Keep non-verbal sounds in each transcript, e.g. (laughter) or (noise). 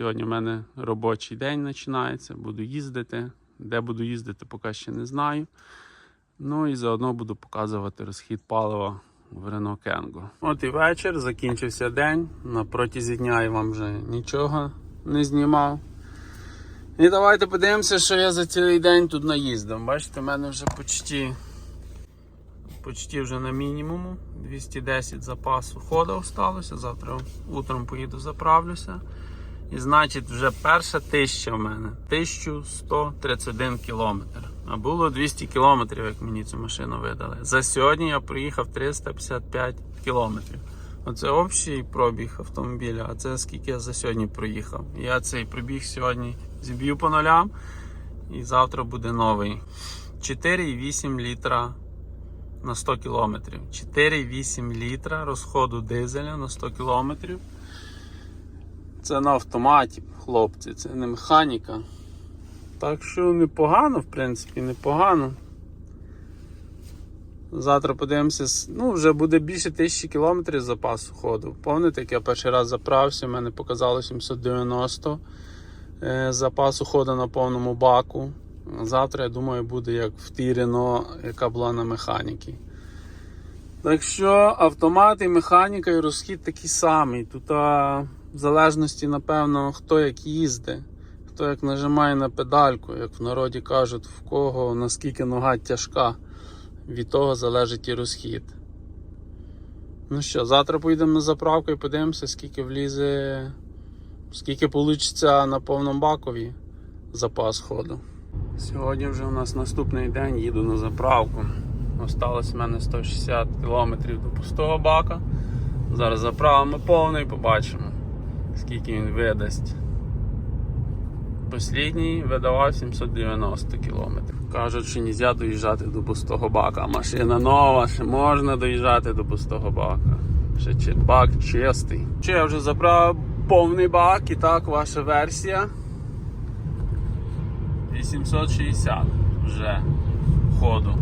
Сьогодні в мене робочий день починається, буду їздити. Де буду їздити, поки ще не знаю. Ну і заодно буду показувати розхід палива в Renault Kangoo. От і вечір, закінчився день. На протязі дня я вам вже нічого не знімав. І давайте подивимося, що я за цілий день тут наїздив. Бачите, в мене вже почти, почти вже на мінімуму. 210 запасу ходу осталося. Завтра утром поїду заправлюся. І значить, вже перша тисяча в мене 1131 кілометр. А було 200 кілометрів, як мені цю машину видали. За сьогодні я проїхав 355 кілометрів. Оце общий пробіг автомобіля, а це скільки я за сьогодні проїхав. Я цей пробіг сьогодні зіб'ю по нулям, і завтра буде новий. 4,8 літра на 100 кілометрів. 4,8 літра розходу дизеля на 100 кілометрів. Це на автоматі, хлопці, це не механіка. Так що непогано, в принципі, непогано. Завтра подивимося, ну вже буде більше тисячі кілометрів запасу ходу. Пам'ятаєте, як я перший раз заправився, в мене показало 790 е, запасу ходу на повному баку. Завтра, я думаю, буде як в тій Рено, яка була на механіки. Так що автомат і механіка і розхід такий самий. Тут а, в залежності, напевно, хто як їздить, хто як нажимає на педальку, як в народі кажуть, в кого наскільки нога тяжка, від того залежить і розхід. Ну що, завтра поїдемо на заправку і подивимося, скільки влізе, скільки вийде на повному бакові запас ходу. Сьогодні вже у нас наступний день, їду на заправку. Осталось в мене 160 км до пустого бака. Зараз заправимо повний, побачимо, скільки він видасть. Послідній видавав 790 км. Кажуть, що не можна доїжджати до пустого бака. Машина нова, ще можна доїжджати до пустого бака. Ще бак чистий. Чи я вже заправив повний бак і так ваша версія. 860 вже ходу.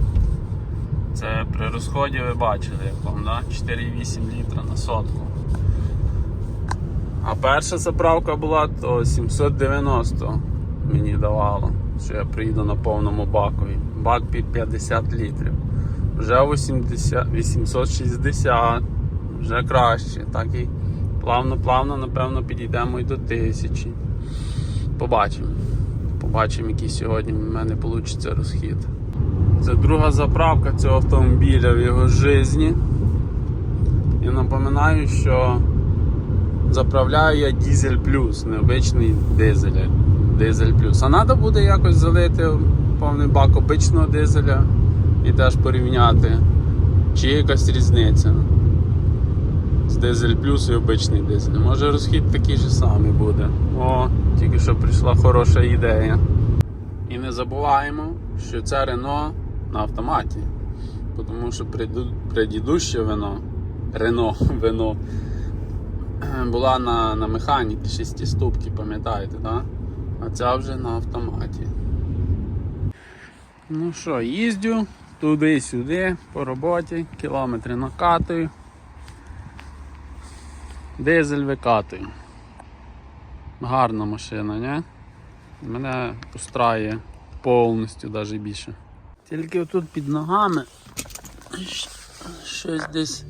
Це при розході ви бачили, як вам, да? 4,8 літра на сотку. А перша заправка була, то 790 мені давало, що я приїду на повному бакові. Бак під 50 літрів. Вже 80, 860, вже краще. Так і плавно-плавно, напевно, підійдемо і до 1000. Побачимо. Побачимо, який сьогодні в мене вийде розхід. Це друга заправка цього автомобіля в його житті. І напоминаю, що заправляю я дизель плюс, необичний дизель. Дизель плюс. А треба буде якось залити повний бак обичного дизеля і теж порівняти, чи якась різниця з дизель плюс і обичний дизель. Може розхід такий же самий буде. О, тільки що прийшла хороша ідея. І не забуваємо, що це Рено на автоматі. Тому що предыдуще вино, Рено вино (clears throat) була на, на механіці шестиступки, пам'ятаєте, так? А ця вже на автоматі. Ну що, їздю туди-сюди по роботі, кілометри накатую. Дизель викатую. Гарна машина, не? Мене устраює повністю навіть більше. Тільки отут під ногами щось десь.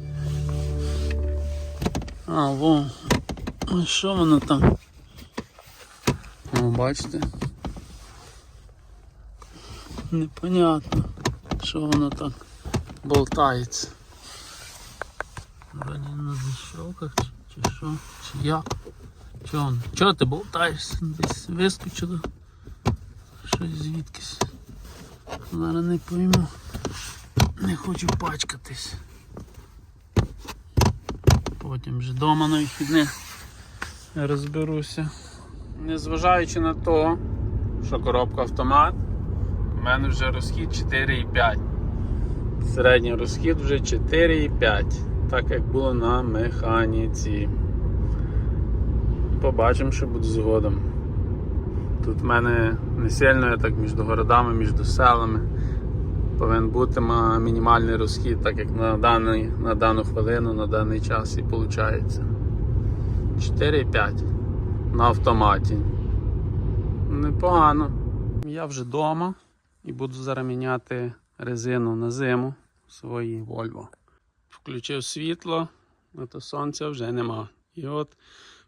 А, во. А що воно там? О, бачите? Непонятно, що воно так болтається. Вроді на защелках чи, чи що, чи як? Чого? Чого ти болтаєшся? Десь вискочило щось звідкись. Зараз не пойму. Не хочу пачкатись. Потім вже вдома на вихідних розберуся. Незважаючи на те, що коробка автомат, у мене вже розхід 4,5. Середній розхід вже 4,5, так як було на механіці. Побачимо, що буде згодом. Тут в мене не сильно я так між городами, між селами. Повинен бути мінімальний розхід, так як на, даний, на дану хвилину, на даний час і виходить. 4,5. на автоматі. Непогано. Я вже вдома і буду зараз міняти резину на зиму в своїй Volvo. Включив світло, а то сонця вже нема. І от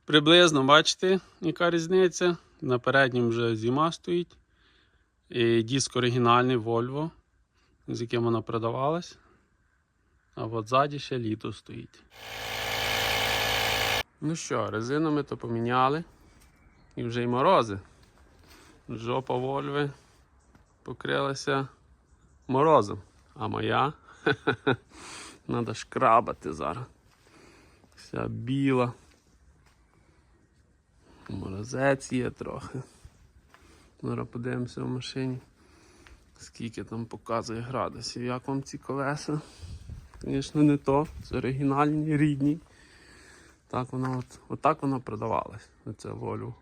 приблизно бачите, яка різниця. На переднім вже зима стоїть. І диск оригінальний Volvo, з яким вона продавалась. А от ззаді ще літо стоїть. Ну що, резину ми то поміняли. І вже й морози. Жопа Вольви покрилася морозом. А моя (laughs) треба шкрабати зараз. Вся біла. Морозець є трохи. Зараз подивимося в машині. Скільки там показує градусів. Як вам ці колеса? Звісно, не то. Це оригінальні, рідні. Так вона от, отак вона продавалась. Оце волю.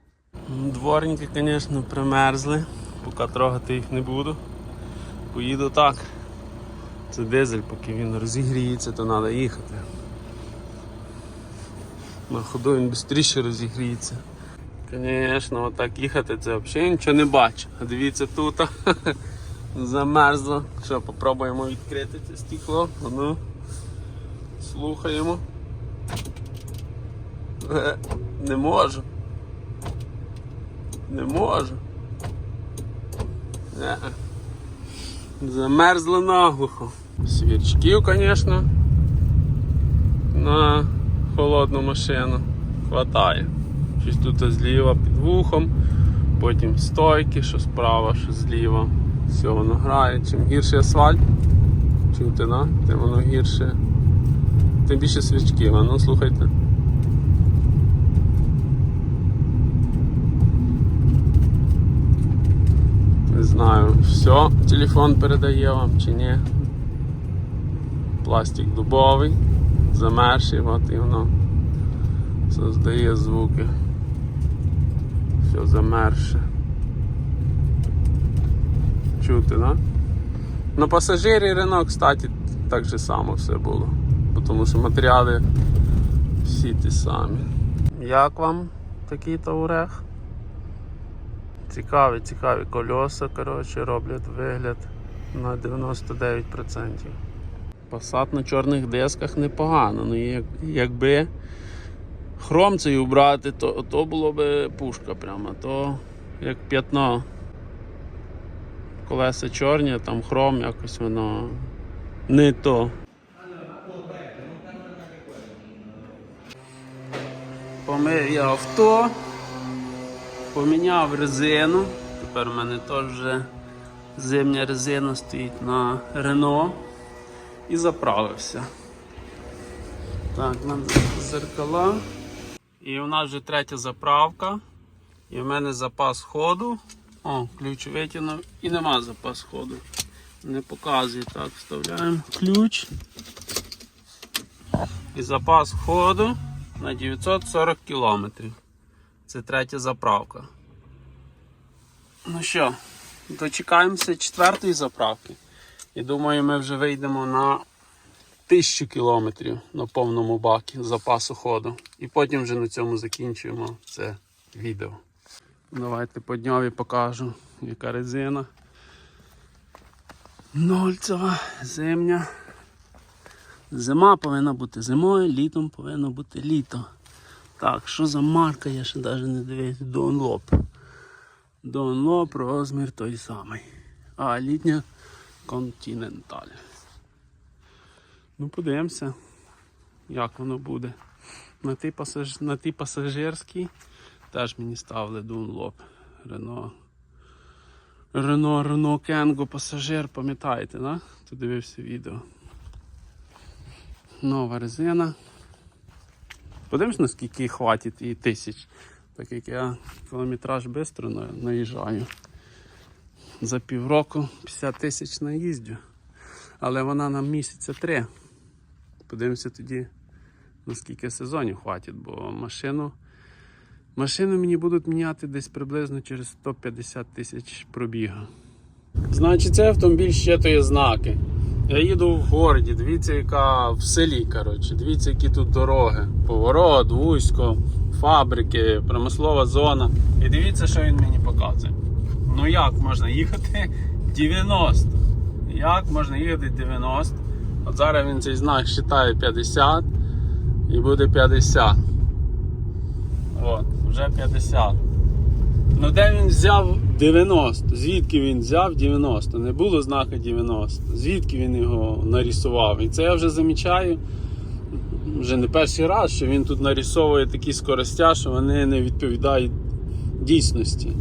Дворники, звісно, примерзли. Поки трогати їх не буду. Поїду так. Це дизель, поки він розігріється, то треба їхати. На ходу він швидше розігріється. Звісно, отак їхати це взагалі нічого не бачу. А дивіться тут (laughs) замерзло. Що, попробуємо відкрити це стекло. Ну, слухаємо. Е, Не можу. Не можу. Не. Замерзло наглухо. Свічків, звісно, на холодну машину хватає. Щось тут зліва під вухом, потім стойки, що справа, що зліва. Все воно грає. Чим гірший асфальт, чути, на? тим воно гірше. Тим більше свічків, а ну слухайте. Не знаю, все, телефон передає вам чи ні. Пластик дубовий, замерший, от і воно создає звуки. Все замерше. Чути, да? На пасажирі Рено, кстати, так же само все було. Тому що матеріали всі ті самі. Як вам такий таурех? Цікаві, цікаві кольоса, коротше, роблять вигляд на 99%. Посад на чорних дисках непогано. Ну, як, якби хром цей убрати, то, то було би пушка прямо, то як п'ятно. Колеса чорні, там хром якось воно не то. Помив я авто. Поміняв резину. Тепер у мене теж вже зимня резина стоїть на Рено. І заправився. Так, нам зеркала. І у нас вже третя заправка. І в мене запас ходу. О, ключ витягнув і нема запас ходу. Не показує. Так, вставляємо ключ. І запас ходу на 940 кілометрів. Це третя заправка. Ну що, дочекаємося четвертої заправки. І думаю, ми вже вийдемо на 1000 кілометрів на повному бакі запасу ходу. І потім вже на цьому закінчуємо це відео. Давайте по дньові покажу, яка резина. Нольцева, зимня. Зима повинна бути зимою, літом повинно бути літо. Так, що за марка, я ще навіть не дивився. Dunlop. Dunlop розмір той самий. А літня Continental. Ну, подивимося, як воно буде. На тій, пасаж... пасажирській теж мені ставили Dunlop. Рено. Рено, Рено Кенго пасажир, пам'ятаєте, да? Хто дивився відео. Нова резина. Подивимось, наскільки хватить і тисяч. Так як я кілометраж швидко наїжджаю. За півроку 50 тисяч наїздю. Але вона нам місяця три. Подивимося тоді, наскільки сезонів хватить, бо машину. Машину мені будуть міняти десь приблизно через 150 тисяч пробіга. Значить, цей автомобіль щитує знаки. Я їду в городі, дивіться, яка в селі, коротше, дивіться, які тут дороги. Поворот, вузько, фабрики, промислова зона. І дивіться, що він мені показує. Ну як можна їхати (laughs) 90? Як можна їхати 90? От зараз він цей знак вважає 50 і буде 50. От, вже 50. Ну де він взяв 90? Звідки він взяв 90? Не було знака 90. Звідки він його нарисував? І це я вже замічаю вже не перший раз, що він тут нарисовує такі скоростя, що вони не відповідають дійсності.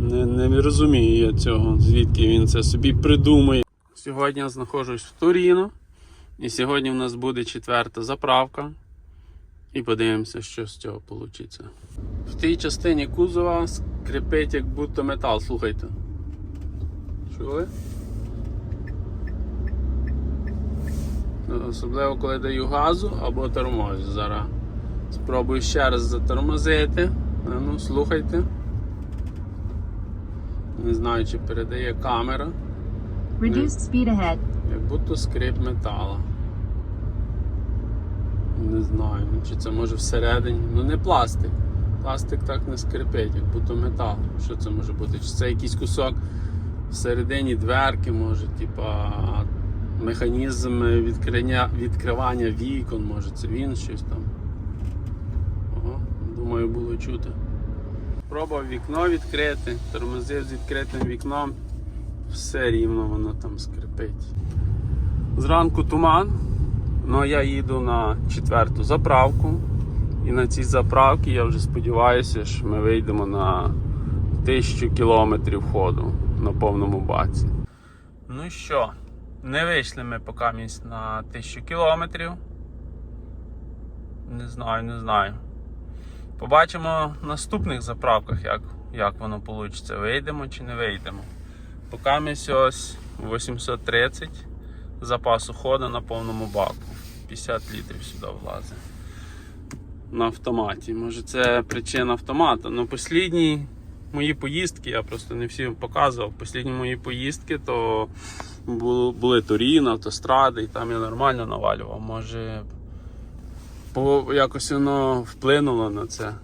Не, не розумію я цього, звідки він це собі придумує. Сьогодні я знаходжусь в Туріно, і сьогодні в нас буде четверта заправка. І подивимося, що з цього вийде. В тій частині кузова скрипить як будто метал, слухайте. Чули? Особливо коли даю газу або тормозю. Зараз спробую ще раз затормозити. Ну, слухайте. Не знаю, чи передає камера. Reduced speed ahead. Як будто скрип метала. Не знаю, чи це може всередині. Ну не пластик. Пластик так не скрипить, як будто метал. Що це може бути? Чи це якийсь кусок всередині дверки, може, типа механізм відкриття, відкривання вікон, може це він щось там. Ого, думаю, було чути. Пробував вікно відкрити, тормозив з відкритим вікном, все рівно воно там скрипить. Зранку туман, але я їду на четверту заправку. І на цій заправці я вже сподіваюся, що ми вийдемо на тисячу кілометрів ходу на повному баці. Ну що, не вийшли ми поки місць на тисячу кілометрів. Не знаю, не знаю. Побачимо в наступних заправках, як, як воно вийде. Вийдемо чи не вийдемо. Поки ми ось 830 запасу ходу на повному баку. 50 літрів сюди влазить. На автоматі. Може це причина автомата. Ну, послідні мої поїздки, я просто не всім показував. Послідні мої поїздки, то були Турін, автостради, і там я нормально навалював. Може якось воно вплинуло на це.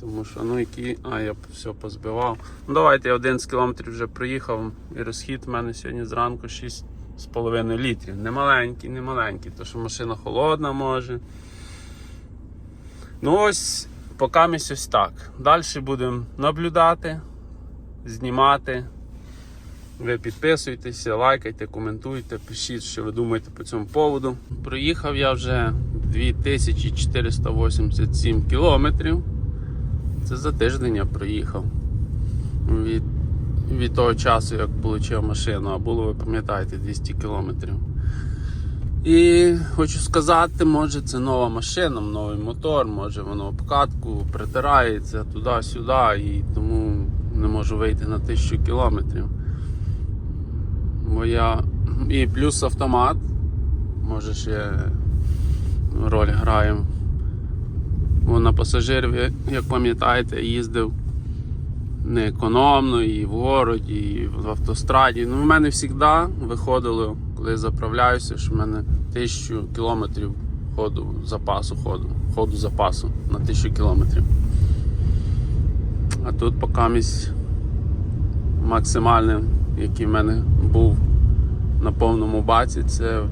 Тому що, ну які. А, я все позбивав. Ну давайте я 11 кілометрів вже проїхав, і розхід в мене сьогодні зранку 6,5 літрів. Не маленький, не маленький, тому що машина холодна може. Ну ось, поки ми ось так. Далі будемо наблюдати, знімати. Ви підписуйтеся, лайкайте, коментуйте, пишіть, що ви думаєте по цьому поводу. Проїхав я вже 2487 кілометрів. Це за тиждень я проїхав. Від, від того часу, як отримав машину, а було, ви пам'ятаєте, 200 кілометрів. І хочу сказати, може це нова машина, новий мотор, може воно обкатку притирається туди-сюди, і тому не можу вийти на 1000 кілометрів. Бо я... І плюс автомат, може ще роль грає. Бо на пасажирів, як пам'ятаєте, їздив не економно, і в городі, і в автостраді. Ну, в мене завжди виходило, коли я заправляюся, що в мене тисячу кілометрів ходу запасу ходу, ходу запасу на тисячу кілометрів. А тут поки місць максимальним, який в мене був на повному баці, це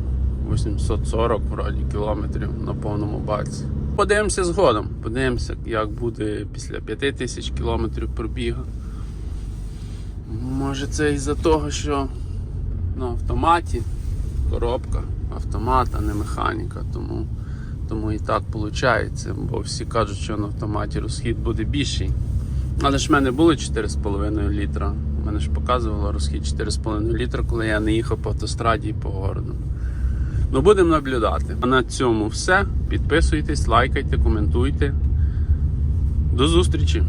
840 вроді кілометрів на повному баці. Подивимося згодом. Подивимося, як буде після 5000 кілометрів пробігу. Може це із-за того, що на автоматі коробка, автомат, а не механіка, тому, тому і так виходить. Бо всі кажуть, що на автоматі розхід буде більший. Але ж в мене було 4,5 літра. У мене ж показувало розхід 4,5 літра, коли я не їхав по автостраді і по городу. Ну, будемо наблюдати. А на цьому все. Підписуйтесь, лайкайте, коментуйте. До зустрічі!